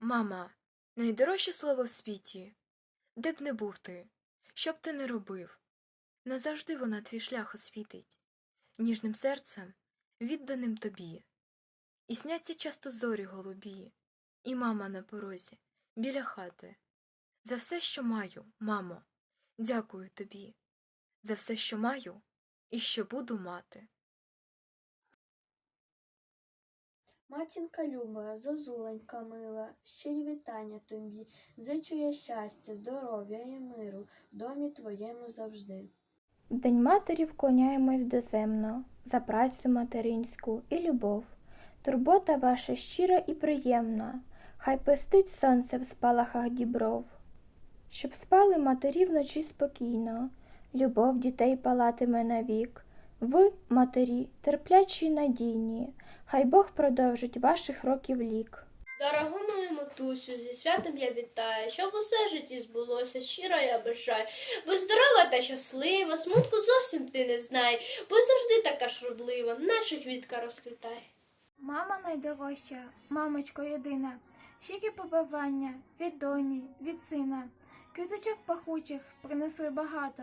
Мама, найдорожче слово в світі. Де б не був ти, що б ти не робив, назавжди вона твій шлях освітить, ніжним серцем, відданим тобі. І сняться часто зорі голубі, і мама на порозі, біля хати. За все, що маю, мамо, дякую тобі, за все, що маю і що буду мати. Матінка люба, зозуленька мила, щирі вітання тобі, зичу я щастя, здоров'я і миру в домі твоєму завжди. День матері вклоняємось доземно за працю материнську і любов. Турбота ваша щира і приємна, хай пестить сонце в спалахах дібров. Щоб спали матері вночі спокійно, любов дітей палатиме навік. Ви, матері, терплячі й надійні, хай Бог продовжить ваших років лік. Дорогу мою матусю, зі святом я вітаю, щоб усе житті збулося, щиро я бажаю. Будь здорова та щаслива, смутку зовсім ти не знай, бо завжди така шрудлива, наша квітка розквітає. Мама найдорожча, мамочко єдина, щирі побажання від доні, від сина. Квіточок пахучих принесли багато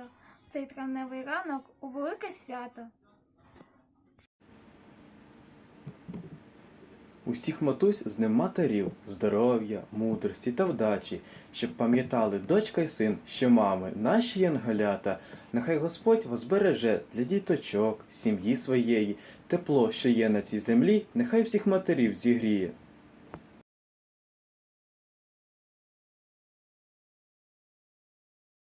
цей травневий ранок у велике свято. Усіх матусь з ним матерів, здоров'я, мудрості та вдачі, щоб пам'ятали дочка й син, що мами, наші янголята, нехай Господь вас береже для діточок, сім'ї своєї, тепло, що є на цій землі, нехай всіх матерів зігріє.